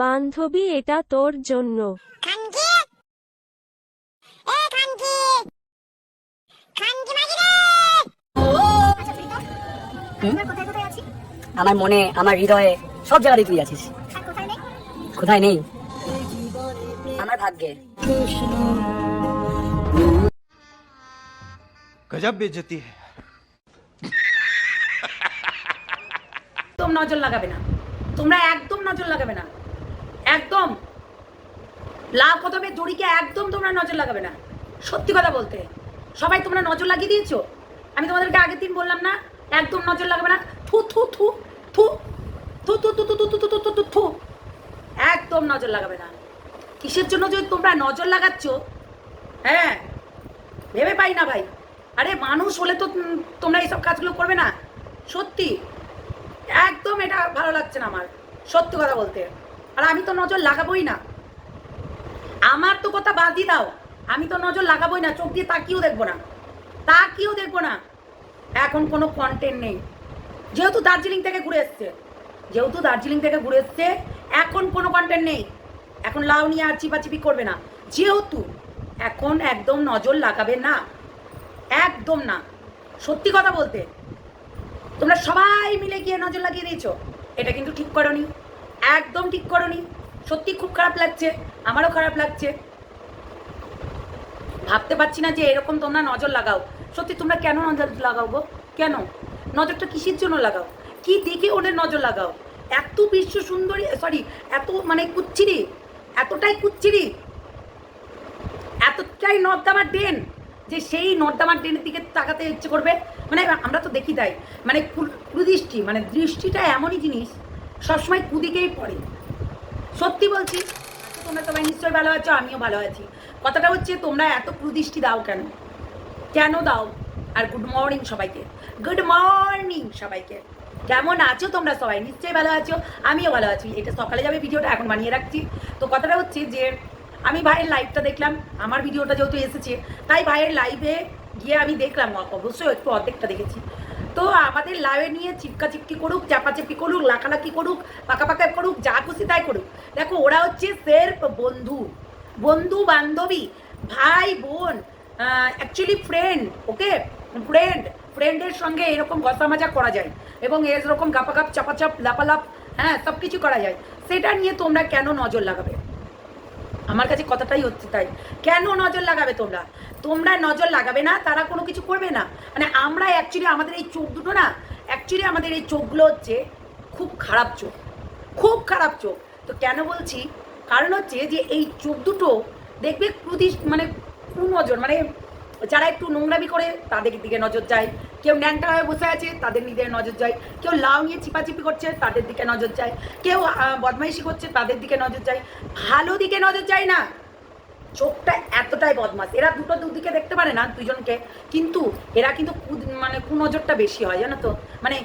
বান্ধবী এটা তোর জন্য। আমার মনে আমার হৃদয়ে সব জায়গায় তুই আছিস। কোথায় নেই? আমার ভাগ্যে। গজব বেজতি তোম নজর লাগাবে না। তোমরা একদম নজর লাগাবে না। একদম লাভ কদমে জড়িকে একদম তোমরা নজর লাগাবে না সত্যি কথা বলতে সবাই তোমরা নজর লাগিয়ে দিয়েছ আমি তোমাদেরকে আগের দিন বললাম না একদম নজর লাগাবে না থু থু থু থু থু থু থু থু থু থু থু থু থু থু একদম নজর লাগাবে না কিসের জন্য যদি তোমরা নজর লাগাচ্ছ হ্যাঁ ভেবে পাই না ভাই আরে মানুষ হলে তো তোমরা এইসব কাজগুলো করবে না সত্যি একদম এটা ভালো লাগছে না আমার সত্যি কথা বলতে আর আমি তো নজর লাগাবোই না। আমার তো কথা বাদই দাও। আমি তো নজর লাগাবোই না, চোখ দিয়ে তাকিয়েও দেখব না। তাকিয়েও দেখব না। এখন কোনো কন্টেন্ট নেই। যেহেতু দার্জিলিং থেকে ঘুরে এসছে। যেহেতু দার্জিলিং থেকে ঘুরে এসছে, এখন কোনো কন্টেন্ট নেই। এখন লাউ নিয়ে আর চিপাচিপি করবে না। যেহেতু এখন একদম নজর লাগাবে না। একদম না। সত্যি কথা বলতে, তোমরা সবাই মিলে গিয়ে নজর লাগিয়ে দিয়েছ। এটা কিন্তু ঠিক করনি। একদম ঠিক করনি। সত্যি খুব খারাপ লাগছে, আমারও খারাপ লাগছে। ভাবতে পারছি না যে এরকম তোমরা নজর লাগাও। সত্যি তোমরা কেন নজর লাগাও গো? কেন? নজরটা কিসের জন্য লাগাও? কি দেখে ওদের নজর লাগাও? এত বিশ্ব সুন্দরী সরি এত মানে কুচ্ছিরি, এতটাই কুচ্ছিরি, এতটাই নর্দামার ড্রেন যে সেই নর্দামার ড্রেনের দিকে তাকাতে ইচ্ছে করবে। মানে আমরা তো দেখি তাই। মানে কুদৃষ্টি মানে দৃষ্টিটা এমনই জিনিস সবসময় কুদিকেই পড়ে। সত্যি বলছি, তোমরা সবাই নিশ্চয়ই ভালো আছো, আমিও ভালো আছি। কথাটা হচ্ছে, তোমরা এত কুদৃষ্টি দাও কেন? কেন দাও? আর গুড মর্নিং সবাইকে। গুড মর্নিং সবাইকে। কেমন আছো তোমরা সবাই? নিশ্চয়ই ভালো আছো, আমিও ভালো আছি। এটা সকালে যাবে ভিডিওটা, এখন বানিয়ে রাখছি। তো কথাটা হচ্ছে যে, আমি ভাইয়ের লাইভটা দেখলাম, আমার ভিডিওটা যেহেতু এসেছে, তাই ভাইয়ের লাইভে গিয়ে আমি দেখলাম, অবশ্যই একটু অর্ধেকটা দেখেছি। তো আমাদের লাইভে নিয়ে চিপকা চিপকি করুক, চাপাচাপি করুক, লাকালাকি করুক পাকা পাকা করুক, যা খুশি তাই করুক। দেখো, ওরা হচ্ছে সেরফ বন্ধু বন্ধু বান্ধবী, ভাই, বোন অ্যাকচুয়ালি ফ্রেন্ড ওকে ফ্রেন্ড ফ্রেন্ডের সঙ্গে এরকম গসা মাজা করা যায় এবং এরকম গাপাগাপ, চাপাচাপ, লাপালাপ হ্যাঁ সব কিছু করা যায়। সেটা নিয়ে তোমরা কেন নজর লাগাবে? আমার কাছে কথাটাই হচ্ছে তাই। কেন নজর লাগাবে তোমরা? তোমরা নজর লাগাবে না, তারা কোনো কিছু করবে না। মানে আমরা অ্যাকচুয়ালি আমাদের এই চোখ দুটো না অ্যাকচুয়ালি আমাদের এই চোখগুলো হচ্ছে খুব খারাপ চোখ। খুব খারাপ চোখ। তো কেন বলছি? কারণ হচ্ছে যে এই চোখ দুটো দেখবে প্রতি মানে কুনজর মানে যারা একটু নোংরামি করে, তাদের দিকে নজর যায়। কেউ ন্যাংটা হয়ে বসে আছে, তাদের দিকে নজর যায়। কেউ লাউ নিয়ে চিপাচিপি করছে, তাদের দিকে নজর যায়। কেউ বদমাইশি করছে, তাদের দিকে নজর যায়। ভালো দিকে নজর যায় না। চোখটা এতটাই বদমাস এরা দুটো দুদিকে দেখতে পারে না দুজনকে, কিন্তু এরা কিন্তু কু- মানে কুনজরটা বেশি হয়, জানো তো? মানে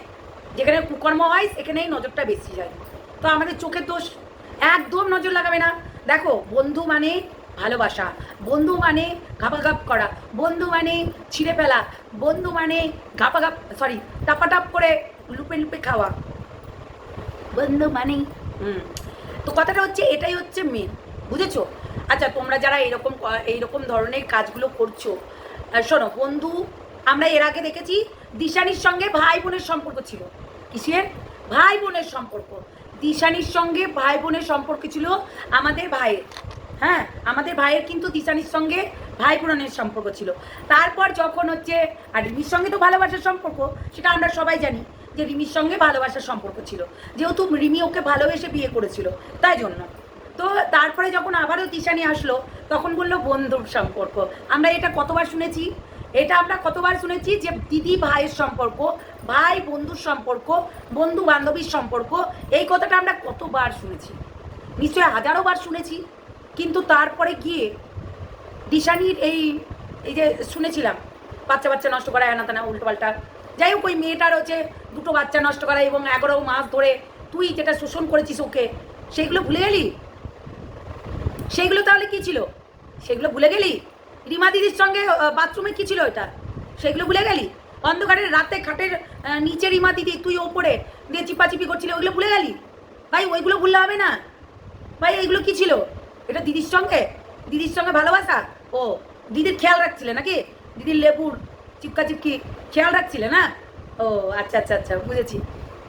যেখানে কুকর্ম হয়, সেখানেই নজরটা বেশি যায়। তো আমাদের চোখের দোষ একদম নজর লাগাবে না। দেখো, বন্ধু মানে ভালোবাসা। বন্ধু মানে ঘাপাঘাপ করা। বন্ধু মানে ছিঁড়ে ফেলা। বন্ধু মানে ঘাপাঘাপ সরি টাপাটাপ করে লুপে লুপে খাওয়া। বন্ধু মানে হুম। তো কথাটা হচ্ছে, এটাই হচ্ছে মেন বুঝেছ? আচ্ছা তোমরা যারা এরকম, এইরকম ধরনের কাজগুলো করছ শোনো, বন্ধু, আমরা এর আগে দেখেছি দিশানির সঙ্গে ভাই বোনের সম্পর্ক ছিল। কিসের? ভাই বোনের সম্পর্ক। দিশানির সঙ্গে ভাই বোনের সম্পর্ক ছিল আমাদের ভাইয়ের। হ্যাঁ আমাদের ভাইয়ের কিন্তু দিশানির সঙ্গে ভাই বোনের সম্পর্ক ছিল। তারপর যখন হচ্ছে, আর রিমির সঙ্গে তো ভালোবাসার সম্পর্ক, সেটা আমরা সবাই জানি যে রিমির সঙ্গে ভালোবাসার সম্পর্ক ছিল। যেহেতু রিমি ওকে ভালোবেসে বিয়ে করেছিল, তাই জন্য। তো তারপরে যখন আবারও দিশানি আসলো, তখন বলল বন্ধুর সম্পর্ক। আমরা এটা কতবার শুনেছি? এটা আমরা কতবার শুনেছি যে দিদি ভাইয়ের সম্পর্ক, ভাই বন্ধুর সম্পর্ক বন্ধু বান্ধবীর সম্পর্ক, এই কথাটা আমরা কতবার শুনেছি? নিশ্চয়ই হাজারো বার শুনেছি। কিন্তু তারপরে গিয়ে দিশানির এই এই যে শুনেছিলাম, বাচ্চা বাচ্চা নষ্ট করা, এনা তানা, উল্টো পাল্টা। যাই হোক, ওই মেয়েটার হচ্ছে দুটো বাচ্চা নষ্ট করা এবং এগারো মাস ধরে তুই যেটা শোষণ করেছিস ওকে সেইগুলো ভুলে গেলি? সেইগুলো তাহলে কি ছিল? সেগুলো ভুলে গেলি? রিমা দিদির সঙ্গে বাথরুমে কি ছিল ওটা সেগুলো ভুলে গেলি? অন্ধকারের রাতে খাটের নিচে রিমা দিদি, তুই ওপরে দিয়ে চিপাচিপি করছিলি ওইগুলো ভুলে গেলি? ভাই, ওইগুলো ভুললে হবে না? ভাই, এইগুলো কি ছিল? এটা দিদির সঙ্গে দিদির সঙ্গে ভালোবাসা? ও, দিদির খেয়াল রাখছিলে নাকি? দিদির লেবুর চিপকা চিপকি খেয়াল রাখছিলে না? ও আচ্ছা আচ্ছা আচ্ছা বুঝেছি।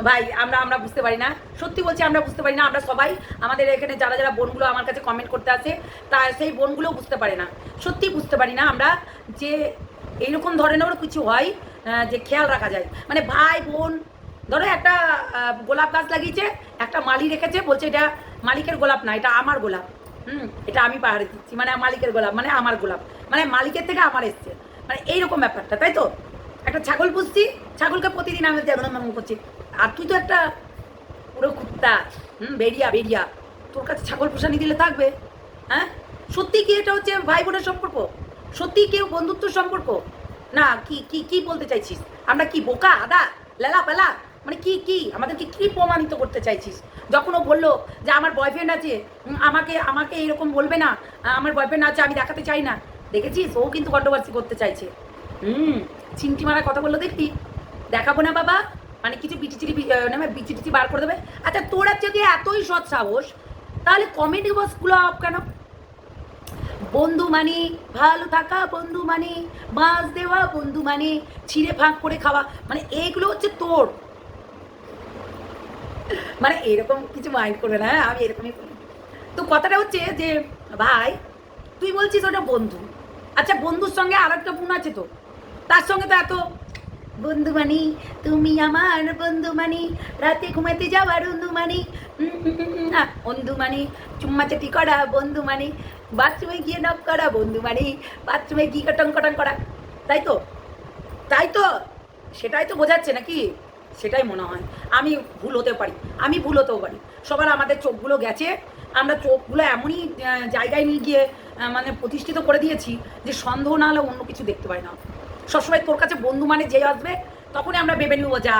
ভাই, আমরা আমরা বুঝতে পারি না। সত্যি বলছি, আমরা বুঝতে পারি না, আমরা সবাই আমাদের এখানে যারা যারা বোনগুলো আমার কাছে কমেন্ট করতে আসে, তা সেই বোনগুলো বুঝতে পারে না। সত্যি বুঝতে পারি না আমরা যে এইরকম ধরনেরও কিছু হয় যে খেয়াল রাখা যায়। মানে ভাই, বোন, ধরো একটা গোলাপ গাছ লাগিয়েছে, একটা মালি রেখেছে, বলছে এটা মালিকের গোলাপ না, এটা আমার গোলাপ। হুম, এটা আমি পাহাড়ে দিচ্ছি মানে মালিকের গোলাপ মানে আমার গোলাপ মানে মালিকের থেকে আমার এসছে। মানে এইরকম ব্যাপারটা, তাই তো? একটা ছাগল পুষছি, ছাগলকে প্রতিদিন আমি যেমন করছি। আর তুই তো একটা পুরো কুত্তা, হুম বেরিয়া বেরিয়া তোর কাছে ছাগল পোষানি দিলে থাকবে হ্যাঁ? সত্যি কি এটা হচ্ছে ভাই বোনের সম্পর্ক? সত্যি কেউ বন্ধুত্ব সম্পর্ক? না, কি কি কি বলতে চাইছিস? আমরা কি বোকা, আদা লেলা পেলা মানে কি কি? আমাদেরকে কি প্রমাণিত করতে চাইছিস? যখন ও বলল যে আমার বয়ফ্রেন্ড আছে আমাকে আমাকে এরকম বলবে না আমার বয়ফ্রেন্ড আছে, আমি দেখাতে চাই না। দেখেছিস? ও কিন্তু কন্ট্রোভার্সি করতে চাইছে। হুম চিমটি মারা কথা বলল দেখবি। দেখাবো না বাবা। মানে কিছু বিচিচিরি বিচিটিচি বার করে দেবে। আচ্ছা তোরা যদি এতই সৎ সাহস, তাহলে কমেডি বক্সগুলো আপ কেন? বন্ধু মানে ভালো থাকা বন্ধু মানে বাঁশ দেওয়া বন্ধু মানে ছিঁড়ে ফাঁক করে খাওয়া। মানে এইগুলো হচ্ছে তোর। মানে এরকম কিছু মাইন্ড করবে না হ্যাঁ? আমি এরকমই বলি তো কথাটা হচ্ছে যে ভাই তুই বলছিস ওটা বন্ধু। আচ্ছা বন্ধুর সঙ্গে আর একটা বোন আছে তো। তার সঙ্গে তো এত বন্ধু মানি তুমি আমার বন্ধু মানি রাতে ঘুমাতে যাওয়ার বন্ধু মানি আহ, বন্ধু মানি চুম্মা চাটি করা বন্ধু মানি বাথরুমে গিয়ে নক করা বন্ধু মানি বাথরুমে গিয়ে কটং কটং করা তাই তো? তাই তো? সেটাই তো বোঝাচ্ছে নাকি? সেটাই মনে হয়। আমি ভুল হতে পারি আমি ভুল হতেও পারি। সবার আমাদের চোখগুলো গেছে আমরা চোখগুলো এমনই জায়গায় নিয়ে গিয়ে মানে প্রতিষ্ঠিত করে দিয়েছি যে সন্দেহ না হলে অন্য কিছু দেখতে পাই না। সবসময় তোর কাছে বন্ধু মানে যে আসবে তখনই আমরা ভেবে নিব যা।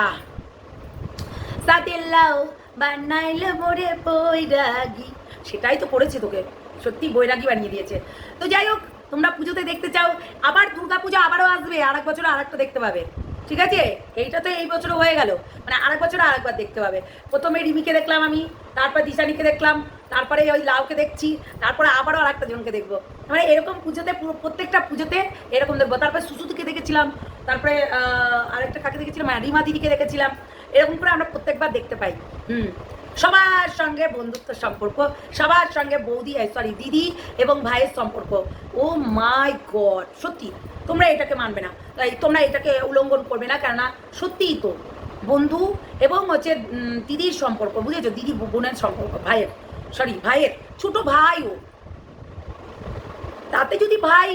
সাতেল্লাও বানাইলে মোরে বৈরাগী। সেটাই তো করেছে তোকে সত্যি বৈরাগী বানিয়ে দিয়েছে। তো যাই হোক তোমরা পুজোতে দেখতে চাও আবার দুর্গা পুজো আবারও আসবে আর এক বছর আর একটা দেখতে পাবে। ঠিক আছে? এইটা তো এই বছরও হয়ে গেল। মানে আরেক বছর আরেকবার দেখতে পাবে। প্রথমে রিমিকে দেখলাম আমি তারপর দিশানিকে দেখলাম তারপরে ওই লাউকে দেখছি তারপরে আবারও আরেকটা জনকে দেখব। মানে এরকম পুজোতে প্রত্যেকটা পুজোতে এরকম দেখব। তারপরে সুসুতিকে দেখেছিলাম তারপরে আরেকটা কাকে দেখেছিলাম? হ্যাঁ, রিমা দিদিকে দেখেছিলাম। এরকম করে আমরা প্রত্যেকবার দেখতে পাই। হুম। সবার সঙ্গে বন্ধুত্ব সম্পর্ক সবার সঙ্গে বৌদি সরি দিদি এবং ভাইয়ের সম্পর্ক। Oh my God! সত্যি। তোমরা এটাকে মানবে না। তোমরা এটাকে উল্লঙ্ঘন করবে না, কেননা সত্যিই তো বন্ধু এবং হচ্ছে দিদির সম্পর্ক, বুঝেছ? দিদি বোনের সম্পর্ক, ভাইয়ের সরি ভাইয়ের, ছোট ও। তাতে যদি ভাই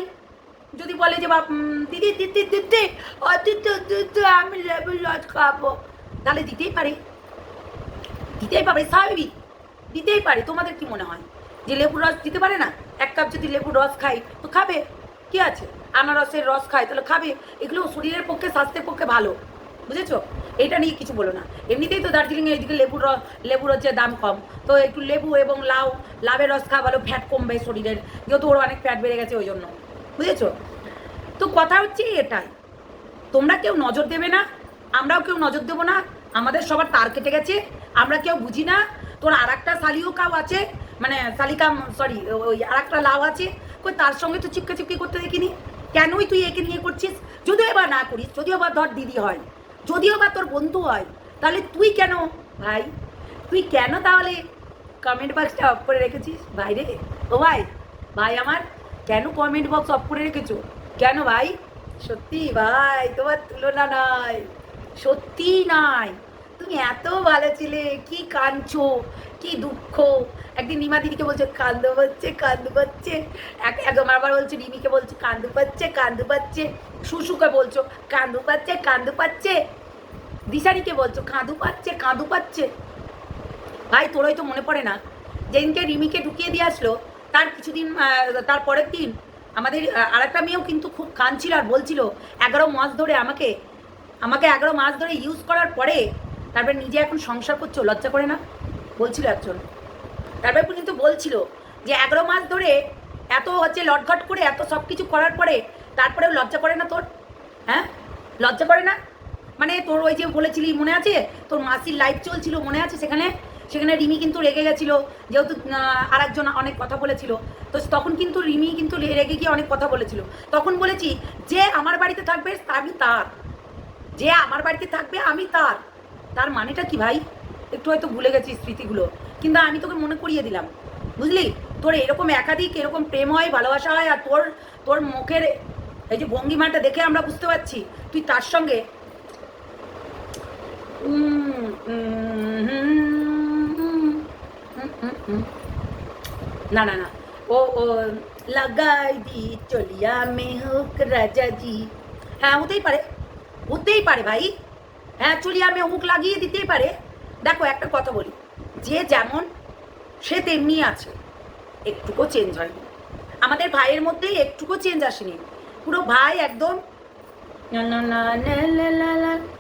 যদি বলে যে, বাপ দিদি দিদি দিদি আমি লেবু লজ খাব। তাহলে দিতেই পারে। দিতেই পারে, স্বাভাবিক। দিতেই পারে। তোমাদের কি মনে হয়? যে লেবুর রস দিতে পারে না? এক কাপ যদি লেবুর রস খাই, তো খাবে। কি আছে? আনারসের রস খায় তাহলে খাবে? এগুলো শরীরের পক্ষে, স্বাস্থ্যের পক্ষে ভালো। বুঝেছ? এটা নিয়ে কিছু বলো না। এমনিতেই তো দার্জিলিংয়ে এইদিকে লেবুর রস লেবুর হচ্ছে দাম কম। তো একটু লেবু এবং লাউ লাভের রস খাওয়া ভালো ফ্যাট কমবে শরীরের। যেহেতু ওর অনেক ফ্যাট বেড়ে গেছে ওই জন্য। বুঝেছ? তো কথা হচ্ছে এটাই। তোমরা কেউ নজর দেবে না, আমরাও কেউ নজর দেবো না, আমাদের সবার তার কেটে গেছে, আমরা কেউ বুঝি না। তোর আর একটা শালিও কাউ আছে মানে শালিকা সরি ওই আর একটা লাউ আছে, কই তার সঙ্গে তো চিপকা চিপকি করতে দেখিনি। কেনই তুই একে নিয়ে করছিস? যদিও বা না করিস, যদিও বা ধর দিদি হয়, যদিও বা তোর বন্ধু হয়, তাহলে তুই কেন ভাই? তুই কেন তাহলে কমেন্ট বক্সটা অফ করে রেখেছিস? ভাই রে, ও ভাই ভাই আমার, কেন কমেন্ট বক্স অফ করে রেখেছো? কেন ভাই? সত্যি ভাই, তোমার তুলনা নাই, সত্যি নাই। তুমি এত ভালো ছিলে কি কাঁদছো কি দুঃখ। একদিন রিমা দিদিকে বলছে কান্দু পাচ্ছে কান্দু পাচ্ছে এক একদম আবার বলছে রিমিকে বলছে কান্দু পাচ্ছে কান্দু পাচ্ছে শুশুকে বলছো কান্দু পাচ্ছে কান্দু পাচ্ছে দিশারিকে বলছো কাঁদু পাচ্ছে কাঁদু পাচ্ছে ভাই তোরই তো মনে পড়ে না? যেদিনকে রিমিকে ঢুকিয়ে দিয়ে আসলো তার কিছুদিন তার পরের দিন আমাদের আহ, আরেকটা মেয়েও কিন্তু খুব কাঁদছিল আর বলছিল এগারো মাস ধরে আমাকে আমাকে এগারো মাস ধরে ইউজ করার পরে তারপর নিজে এখন সংসার করছ লজ্জা করে না? বলছিল একজন। তারপর কিন্তু বলছিল যে, এগারো মাস ধরে এত হচ্ছে লটঘট করে, এত সব কিছু করার পরে তারপরেও লজ্জা করে না তোর? হ্যাঁ? লজ্জা করে না? মানে তোর ওই যে বলেছিলি মনে আছে? তোর মাসির লাইফ চলছিল মনে আছে সেখানে? সেখানে রিমি কিন্তু রেগে গেছিল, যেহেতু আর একজন অনেক কথা বলেছিল। তো তখন কিন্তু রিমি কিন্তু রেগে গিয়ে অনেক কথা বলেছিল। তখন বলেছি, যে আমার বাড়িতে থাকবে, আমি তার। যে আমার বাড়িতে থাকবে, আমি তার। তার মানেটা কি ভাই? একটু হয়তো ভুলে গেছি স্মৃতিগুলো। কিন্তু আমি তোকে মনে করিয়ে দিলাম। বুঝলি? তোর এরকম একাধিক এরকম প্রেম হয়, ভালোবাসা হয়, আর তোর তোর মুখের এই যে ভঙ্গিমাটা দেখে আমরা বুঝতে পারছি। তুই তার সঙ্গে। না না না। ও ও, লাগাই দি চলিয়া মে হোক রাজা জি হ্যাঁ হতেই পারে। হতেই পারে ভাই। হ্যাঁ চলিয়া মে হুক লাগিয়ে দিতেই পারে দেখো একটা কথা বলি যে যেমন সে তেমনি আছে একটুকু চেঞ্জ হয়নি আমাদের ভাইয়ের মধ্যে একটুকু চেঞ্জ আসেনি পুরো ভাই একদম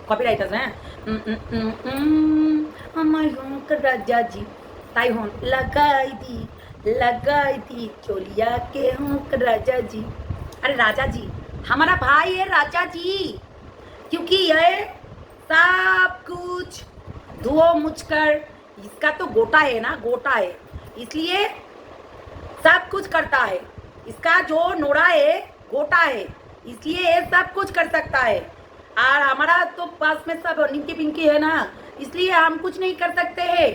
কপিরাইট আছে হ্যাঁ উম, উম, উম, উম, আমার হুঁক রাজাজি তাই হন লাগাই দি লাগাই दी चोलिया के हुक राजा जी अरे राजा जी हमारा भाई है राजा जी क्योंकि ये सब कुछ धो मुझकर। इसका तो गोटा है ना, गोटा है। इसलिए सब कुछ करता है। इसका जो नोड़ा है, गोटा है। इसलिए ये सब कुछ कर सकता है। और हमारा तो पास में सब निमकी पिंकी है ना, इसलिए हम कुछ नहीं कर सकते हैं।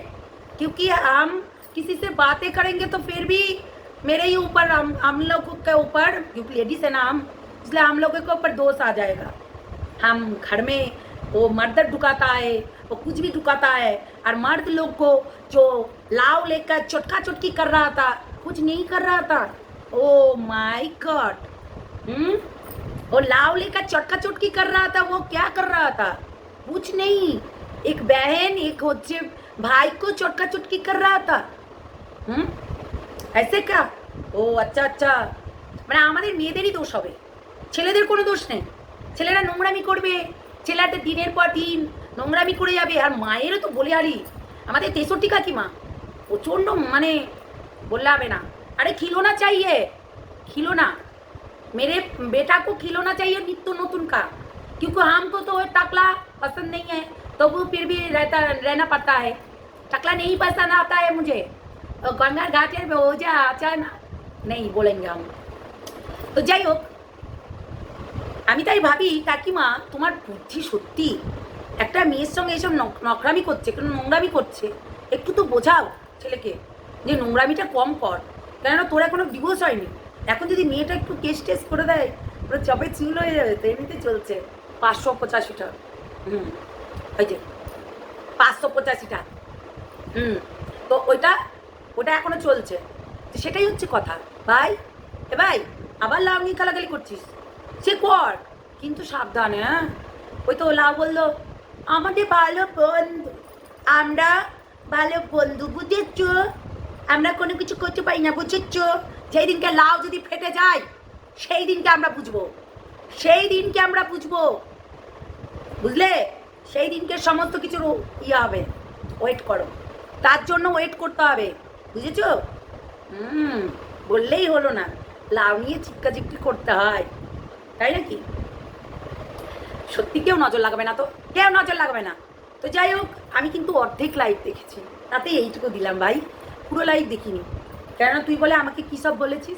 क्योंकि हम किसी से बातें करेंगे तो फिर भी मेरे ही ऊपर, हम हम लोग के ऊपर क्योंकि लेडीज़ है ना हम, इसलिए हम लोगों के ऊपर दोष आ जाएगा। हम घर में वो मर्द ढुकाता है वो कुछ भी ढुकाता है और मर्द लोग को जो लाव लेकर चुटका चुटकी कर रहा था कुछ नहीं कर रहा था ओ माय गॉड हम्म वो लाव लेकर चटका चुटकी कर रहा था वो क्या कर रहा था कुछ नहीं एक बहन एक होचे भाई को चटका चुटकी कर रहा था হুম ऐसे क्या ও আচ্ছা আচ্ছা মানে আমাদের মেয়েদেরই দোষ হবে ছেলেদের কোনো দোষ নেই ছেলেরা নোংরামি করবে ছেলেটা দিনের পর দিন নোংরামি করে যাবে আর মায়েরও তো বলে আলি আমাদের তেষট্টি কাকিমা প্রচণ্ড মানে বললে হবে না अरे खिलौना चाहिए खिलौना मेरे बेटा को खिलौना चाहिए नित्य नतुन का क्योंकि हमको तो टकला पसंद नहीं है तो वो फिर भी रहता रहना पड़ता है टकला नहीं पसंद आता है मुझे और गंगा घाटेर में हो जा अच्छा ना नहीं बोलेंगे हम তো যাই হোক আমি তাই ভাবি, কাকিমা, তোমার বুদ্ধি সত্যি? একটা মেয়ের সঙ্গে এসব নক- নকরামি করছে, কোনো নোংরামি করছে, একটু তো বোঝাও ছেলেকে যে নোংরামিটা কম কর। কেননা তোর এখনও ডিভোর্স হয়নি। এখন যদি মেয়েটা একটু কেস টেস করে দেয়, পুরো চপে চুল হয়ে যাবে, তো এমনিতে চলছে। পাঁচশো পঁচাশিটা। হুম, ওই যে, পাঁচশো পঁচাশিটা। হুম, তো ওইটা, ওটা এখনও চলছে। সেটাই হচ্ছে কথা। ভাই, এ ভাই, আবার লাভ নিয়ে গালাগালি করছিস? সে কর। কিন্তু সাবধানে হ্যাঁ? ওই তো লাভ বলল, আমাদের ভালো বন্ধু, আমরা ভালো বন্ধু, বুঝেছ? আমরা কোনো কিছু করতে পারি না, বুঝেছ? যেই দিনকে লাউ যদি ফেটে যায়, সেই দিনকে আমরা বুঝব। সেই দিনকে আমরা বুঝব। বুঝলে? সেই দিনকে সমস্ত কিছুর ইয়ে হবে। ওয়েট করো। তার জন্য ওয়েট করতে হবে। বুঝেছ? হুম, বললেই হলো না। লাউ নিয়ে চিপকি করতে হয়। তাই নাকি? সত্যি কেউ নজর লাগাবে না তো? কেউ নজর লাগাবে না। তো যাই হোক, আমি কিন্তু অর্ধেক লাইভ দেখেছি। তাতে এইটুকু দিলাম ভাই। পুরো লাইভ দেখিনি। কেননা তুই বলে আমাকে কী সব বলেছিস?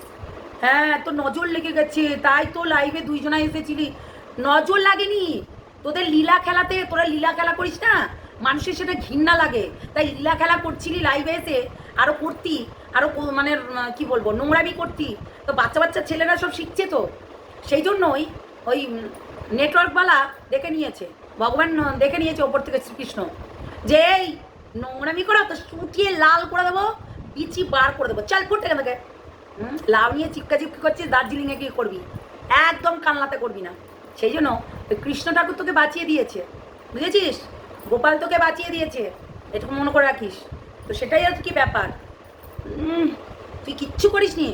হ্যাঁ তো নজর লেগে গেছে। তাই তো লাইভে দুইজনা এসেছিলি। নজর লাগেনি। তোদের লীলা খেলাতে, তোরা লীলা খেলা করিস না? মানুষের সেটা ঘৃণা লাগে। তাই লীলা খেলা করছিলি লাইভে এসে। আরও করতি। আরও মানে কি বলব? নোংরামি করতি। তো বাচ্চা বাচ্চা ছেলেরা সব শিখছে তো। সেই জন্যই ওই নেটওয়ার্কওয়ালা দেখে নিয়েছে ভগবান দেখে নিয়েছে ওপর থেকে শ্রীকৃষ্ণ যে এই নোংরামি করা তো শুটিয়ে লাল করে দেবো বিচি বার করে দেবো। চল ফুট হুম, লাউ নিয়ে চিপকা চিপকি করছিস দার্জিলিংয়ে গিয়ে করবি। একদম কানলাতে করবি না। সেই জন্য কৃষ্ণ ঠাকুর তোকে বাঁচিয়ে দিয়েছে। বুঝেছিস? গোপাল তোকে বাঁচিয়ে দিয়েছে। এটুকু মনে করে রাখিস। তো সেটাই আর কি ব্যাপার। তুই কিচ্ছু করিস নি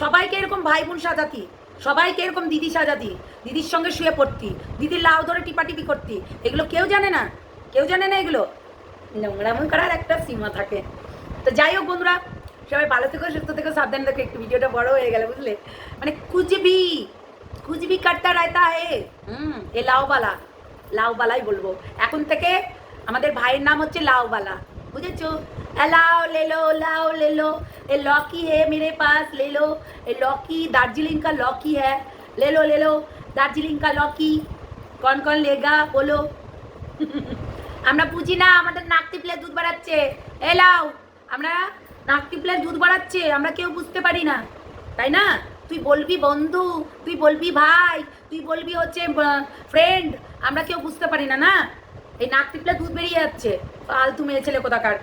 সবাইকে এরকম ভাই বোন সাজাতি। সবাইকে এরকম দিদি সাজাতি, দিদির সঙ্গে শুয়ে পড়তি, দিদির লাউ ধরে টিপাটিপি করতি, এগুলো কেউ জানে না? কেউ জানে না এগুলো? নোংরামন করার একটা সীমা থাকে। তো যাই হোক বন্ধুরা, সবাই ভালো থেকো, সুস্থ থেকো, সাবধান থেকো, একটু ভিডিওটা বড় হয়ে গেল বুঝলে? মানে কুচবি কুচবি কাটটা রায়তা হে। হুম, এ লাউবালা, লাউবালাই বলব। এখন থেকে আমাদের ভাইয়ের নাম হচ্ছে লাউবালা। বুঝেছ লাও লেলো লাও লেলো এ লকি হে মেরে পাস লেলো এ লকি দার্জিলিং কা লকি হ্যাঁ লেলো লেলো দার্জিলিং কা লকি কন কন লেগা বলো আমরা বুঝি না আমাদের নাক টিপলে দুধ বাড়াচ্ছে এ লাও আমরা নাক টিপলে দুধ বাড়াচ্ছে আমরা কেউ বুঝতে পারি না তাই না তুই বলবি বন্ধু তুই বলবি ভাই তুই বলবি হচ্ছে ফ্রেন্ড আমরা কেউ বুঝতে পারি না না এই নাক টিপলে দুধ বেরিয়ে যাচ্ছে ফালতু মেয়ে ছেলে কোথাকার?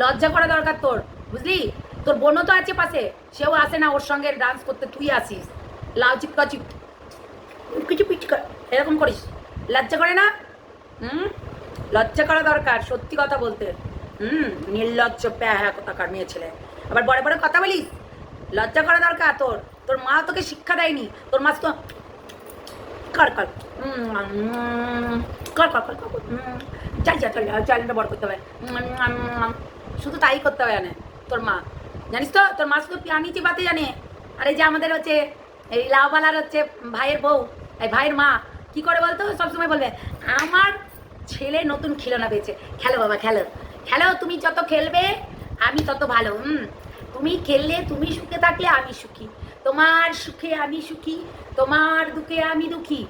লজ্জা করা দরকার তোর বুঝলি? তোর বোনও তো আছে পাশে সেও আসে না ওর সঙ্গে ডান্স করতে তুই আসিস। লাউ চিপকা চিপ। কিছু পিচ এরকম করিস। লজ্জা করে না? হুম? লজ্জা করা দরকার সত্যি কথা বলতে। হুম নির্লজ্জ প্যাহা কোথাকার মেয়ে ছেলে। আবার বড় বড় কথা বলিস? লজ্জা করা দরকার তোর। তোর মা তোকে শিক্ষা দেয়নি। তোর মা তো কর কর। উম, কর কর কর। চল চল চল চ্যালেঞ্জটা বড় করতে হবে। শুধু তাই করতে হবে জানে, তোর মা। জানিস তো, তোর মা শুধু পিয়ানি চিবাতে জানে। আর যে আমাদের হচ্ছে, এই লাউবালার হচ্ছে ভাইয়ের বউ, এই ভাইয়ের মা, কি করে বলতো? সবসময় বলবে, আমার ছেলে নতুন খেলনা পেয়েছে। খেলো বাবা, খেলো। খেলো, তুমি যত খেলবে, আমি তত ভালো। হুম তুমি খেললে তুমি সুখে থাকলে আমি সুখী। তোমার সুখে আমি সুখী, তোমার দুঃখে আমি দুঃখী।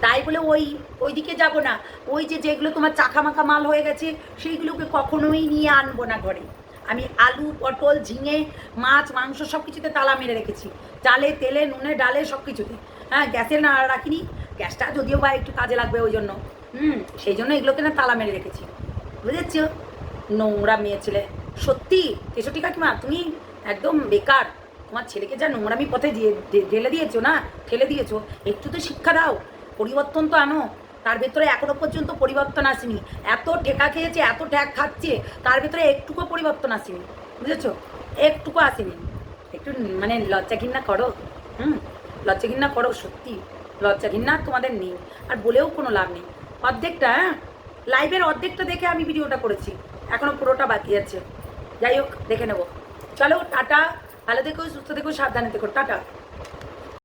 তাই বলে ওই, ওইদিকে যাব না। ওই যে যেগুলো তোমার চাকা মাখা মাল হয়ে গেছে, সেইগুলোকে কখনোই নিয়ে আনব না ঘরে। আমি আলু, পটল, ঝিঙে, মাছ, মাংস সব কিছুতে তালা মেরে রেখেছি। চালে তেলে, নুনে, ডালে সব কিছুতে হ্যাঁ গ্যাসে না রাখিনি। গ্যাসটা যদিও বা একটু কাজে লাগবে ওই জন্য। হুম, সেই জন্য এগুলোকে না তালা মেরে রেখেছি। বুঝেছ? নোংরা মেয়ে ছেলে। সত্যি? তেষট্টি কাকিমা, তুমি একদম বেকার। তোমার ছেলেকে যা নোংরামি পথে দিয়ে, ঢেলে দিয়েছ না? ঠেলে দিয়েছ। একটু তো শিক্ষা দাও। পরিবর্তন তো আনো। তার ভেতরে এখনও পর্যন্ত পরিবর্তন আসেনি। এত ঠেকা খেয়েছে, এত ঠ্যাক খাচ্ছে, তার ভেতরে একটুকু পরিবর্তন আসেনি। বুঝেছ? একটুকু আসেনি। একটু মানে লজ্জা ঘিন্না করো। হুম? লজ্জা ঘিন্না করো, সত্যি। লজ্জা ঘৃণা তোমাদের নেই। আর বলেও কোনো লাভ নেই। অর্ধেকটা হ্যাঁ? লাইভের অর্ধেকটা দেখে আমি ভিডিওটা করেছি। এখনও পুরোটা বাকি আছে। যাই হোক, দেখে নেব। চলো, টাটা। ভালো থেকো, সুস্থ থেকো, সাবধানে থেকো। টাটা।